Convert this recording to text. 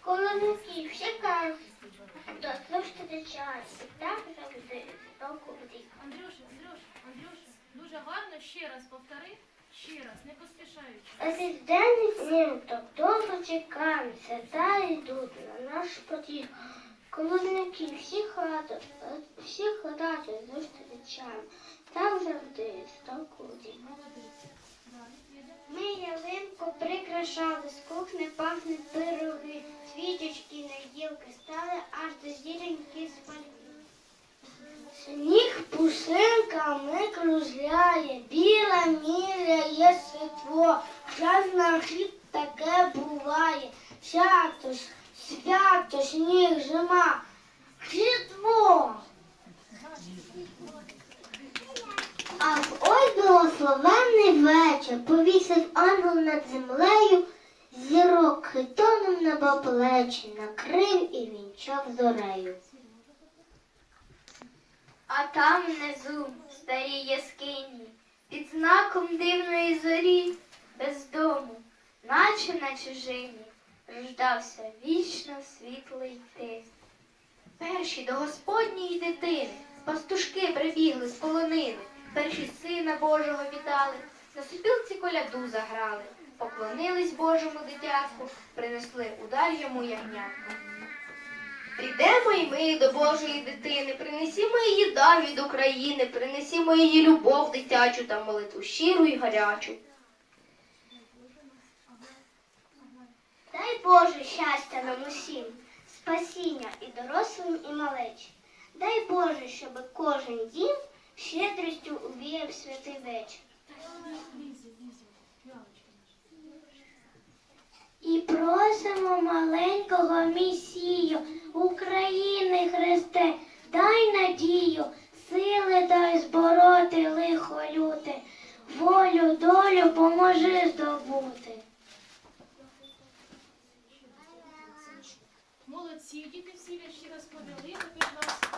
Колонки всі кажуть, то слушайте час, так завжди толку втік. Андрюша, Андрюша, Андрюша, дуже гарно ще раз повтори, ще раз, не поспішаючи. Денний так довго чекаємося, та йдуть на наш потік. Колосники всі хати, всі хати зустрічаємо, так завжди з толку. Молодець. Далі, прикрашали, з кухни пахнуть пироги, свічечки на гілки стали аж до зіленьки спали. Сніг пушинками кружляє, біла міряє світло, час на хліб таке буває. Свято ж, свято, сніг зима, хлібо. А ось благословенний вечір повісив ангел над землею, зірок хитоном небо плечі, накрив і вінчав зорею. А там внизу, в старій яскині, під знаком дивної зорі, без дому, наче на чужині, рождався вічно світлий ти. Перші до Господньої дитини пастушки прибігли з полонини, перші сина Божого вітали, на супілці коляду заграли, поклонились Божому дитятку, принесли удар йому ягнятку. Прийдемо й ми до Божої дитини, принесімо її дар від України, принесімо її любов дитячу та молитву щиру й гарячу. Дай Боже щастя нам усім, спасіння і дорослим, і малечі. Дай Боже, щоб кожен дім щедрістю увіяв святий вечір. І просимо маленького місію України Христе, дай надію, сили дай збороти лихо люте, волю, долю поможи здобути. Молодці, діти всі розповіли, тепер нас